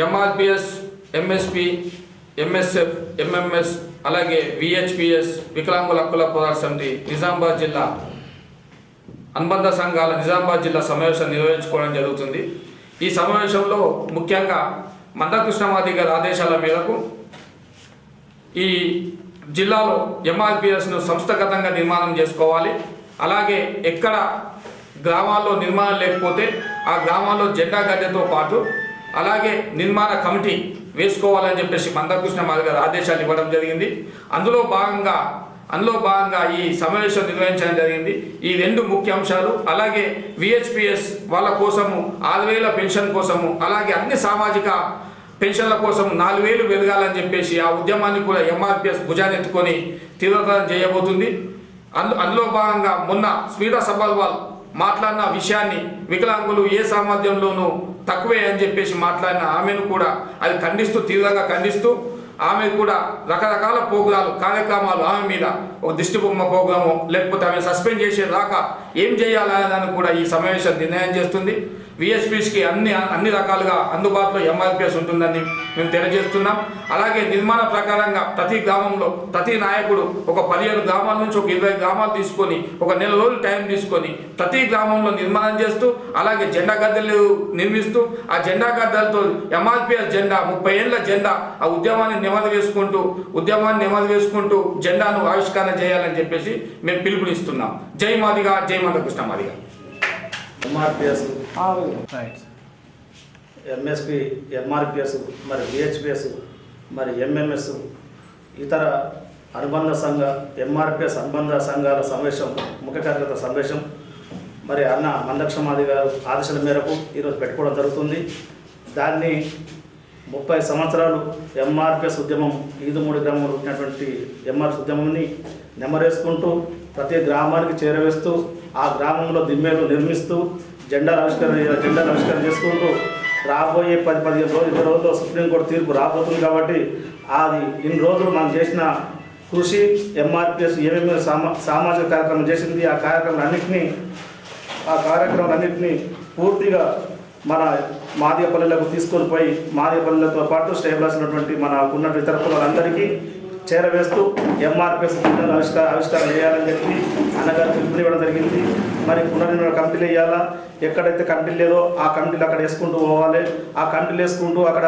MRPS MSP MSF MMS అలాగే VHPS వికలాంగుల హక్కుల పోరాట సమితి నిజామాబాద్ జిల్లా అనుబంధ సంఘాల నిజామాబాద్ జిల్లా సమావేశం నిర్వహించుకోవడం జరుగుతుంది. ఈ సమావేశంలో ముఖ్యంగా మందకృష్ణమాది గారి ఆదేశాల మేరకు ఈ జిల్లాలో ఎంఆర్పిఎస్ను సంస్థగతంగా నిర్మాణం చేసుకోవాలి. అలాగే ఎక్కడ గ్రామాల్లో నిర్మాణం లేకపోతే ఆ గ్రామాల్లో జెండా గడ్డతో పాటు అలాగే నిర్మాణ కమిటీ వేసుకోవాలని చెప్పేసి మందకృష్ణ మాది గారు ఆదేశాలు ఇవ్వడం జరిగింది. అందులో భాగంగా అందులో భాగంగా ఈ సమావేశం నిర్వహించడం జరిగింది. ఈ రెండు ముఖ్య అంశాలు అలాగే విహెచ్పిఎస్ వాళ్ళ కోసము ఆరు వేల పెన్షన్ కోసము అలాగే అన్ని సామాజిక పెన్షన్ల కోసం నాలుగు వేలు వెలగాలని చెప్పేసి ఆ ఉద్యమాన్ని కూడా ఎంఆర్పిఎస్ భుజానెత్తుకొని తీవ్రతరం చేయబోతుంది. అందు అందులో భాగంగా మొన్న స్మితా సబర్వాల్ మాట్లాడిన విషయాన్ని వికలాంగులు ఏ సామర్థ్యంలోనూ తక్కువే అని చెప్పేసి మాట్లాడిన ఆమెను కూడా అది ఖండిస్తూ తీవ్రంగా ఖండిస్తూ ఆమె కూడా రకరకాల ప్రోగ్రాలు కార్యక్రమాలు ఆమె మీద ఒక దిష్టి బొమ్మ ప్రోగ్రాము లేకపోతే ఆమె సస్పెండ్ చేసే రాక ఏం చేయాలనే దాన్ని కూడా ఈ సమావేశం నిర్ణయం చేస్తుంది. విఎస్పీస్కి అన్ని అన్ని రకాలుగా అందుబాటులో ఎంఆర్పిఎస్ ఉంటుందని మేము తెలియజేస్తున్నాం. అలాగే నిర్మాణ ప్రకారంగా ప్రతి గ్రామంలో ప్రతి నాయకుడు ఒక పదిహేను గ్రామాల నుంచి ఒక ఇరవై గ్రామాలు తీసుకొని ఒక నెల రోజులు టైం తీసుకొని ప్రతి గ్రామంలో నిర్మాణం చేస్తూ అలాగే జెండా గద్దెలు నిర్మిస్తూ ఆ జెండా గద్దెలతో ఎంఆర్పిఎస్ జెండా ముప్పై ఏళ్ళ జెండా ఆ ఉద్యమాన్ని నెమది వేసుకుంటూ ఉద్యమాన్ని నెమది వేసుకుంటూ జెండాను ఆవిష్కరణ చేయాలని చెప్పేసి మేము పిలుపునిస్తున్నాం. జై మాదిగా జై Mandakrishna Madiga. MRPS right MSP MRPS మరి విహెచ్పిఎస్ మరి ఎంఎంఎస్ ఇతర అనుబంధ సంఘ ఎంఆర్పిఎస్ అనుబంధ సంఘాల సమావేశం ముఖ్య కార్యకర్త సమావేశం. మరి అన్న మందక్షమాది గారు ఆదేశాల మేరకు ఈరోజు పెట్టుకోవడం జరుగుతుంది. దాన్ని ముప్పై సంవత్సరాలు ఎంఆర్పిఎస్ ఉద్యమం ఈదుమూడి గ్రామంలో ఉన్నటువంటి ఎంఆర్ఎస్ ఉద్యమాన్ని నెమరేసుకుంటూ ప్రతి గ్రామానికి చేరవేస్తూ ఆ గ్రామంలో దిమ్మేలు నిర్మిస్తూ జెండా ఆవిష్కరణ జెండా ఆవిష్కరణ చేసుకుంటూ రాబోయే పది పదిహేను రోజులు ఇరవై రోజుల్లో సుప్రీంకోర్టు తీర్పు రాబోతుంది కాబట్టి అది ఇన్ని రోజులు మనం చేసిన కృషి ఎంఆర్పిఎస్ ఏమేమి సామా సామాజిక కార్యక్రమం చేసింది ఆ కార్యక్రమాలన్నింటినీ ఆ కార్యక్రమాలన్నింటినీ పూర్తిగా మన మాదియపల్లిలకు తీసుకొని పోయి మాదియపల్లిలతో పాటు స్టేబుల్స్ ఉన్నటువంటి మన ఉన్నటువంటి ఇతర కులాలందరికీ చేరవేస్తూ ఎంఆర్పిఎస్ బిల్లును ఆవిష్కార ఆవిష్కారం చేయాలని చెప్పి అన్నగారు పిలుపునివ్వడం జరిగింది. మరి పునర్నిర్మాణ కమిటీలు వేయాలా? ఎక్కడైతే కమిటీలు లేదో ఆ కమిటీలు అక్కడ వేసుకుంటూ పోవాలి. ఆ కమిటీలు వేసుకుంటూ అక్కడ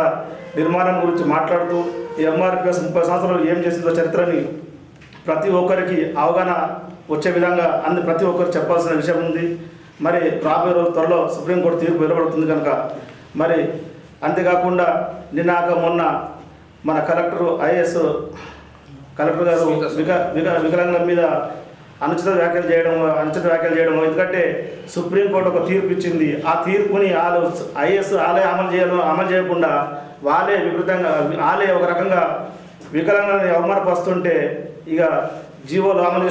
నిర్మాణం గురించి మాట్లాడుతూ ఎంఆర్పిఎస్ ముప్పై సంవత్సరాలు ఏం చేసిందో చరిత్రని ప్రతి ఒక్కరికి అవగాహన వచ్చే విధంగా అందు ప్రతి ఒక్కరు చెప్పాల్సిన విషయం ఉంది. మరి రాబోయే రోజు త్వరలో సుప్రీంకోర్టు తీర్పు వెలువడుతుంది కనుక మరి అంతేకాకుండా నిన్నాక మొన్న మన కలెక్టర్ ఐఏఎస్ కలెక్టర్ గారు విక విక వికలాంగుల మీద అనుచిత వ్యాఖ్యలు చేయడం అనుచిత వ్యాఖ్యలు చేయడం ఎందుకంటే సుప్రీంకోర్టు ఒక తీర్పు ఇచ్చింది. ఆ తీర్పుని వాళ్ళు ఐఏఎస్ వాళ్ళే అమలు చేయడం అమలు చేయకుండా వాళ్ళే విపరీతంగా వాళ్ళే ఒక రకంగా వికలాంగులను అవమానపరుస్తుంటే ఇక జీవోలు అమలు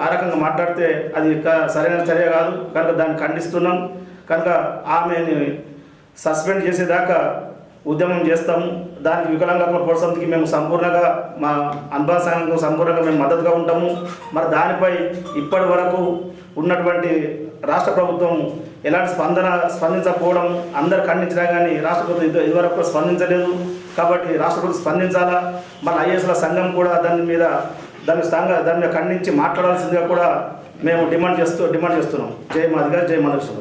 ఆ రకంగా మాట్లాడితే అది సరైన చర్య కాదు. కనుక దాన్ని ఖండిస్తున్నాం. కనుక ఆమెని సస్పెండ్ చేసేదాకా ఉద్యమం చేస్తాము. దానికి వికలాంగుల ప్రోత్సాహానికి మేము సంపూర్ణంగా మా అనుభవ సంఘం సంపూర్ణంగా మేము మద్దతుగా ఉంటాము. మరి దానిపై ఇప్పటి వరకు ఉన్నటువంటి రాష్ట్ర ప్రభుత్వం ఎలాంటి స్పందన స్పందించకపోవడం అందరు ఖండించినా కానీ రాష్ట్ర ప్రభుత్వం ఇదివరకు స్పందించలేదు. కాబట్టి రాష్ట్ర ప్రభుత్వం స్పందించాలా? మన ఐఏఎస్ల సంఘం కూడా దాని మీద దాని స్థానంగా దాని ఖండించి మాట్లాడాల్సిందిగా కూడా మేము డిమాండ్ చేస్తూ డిమాండ్ చేస్తున్నాం. జై మాదిగా జై మనకృష్ణ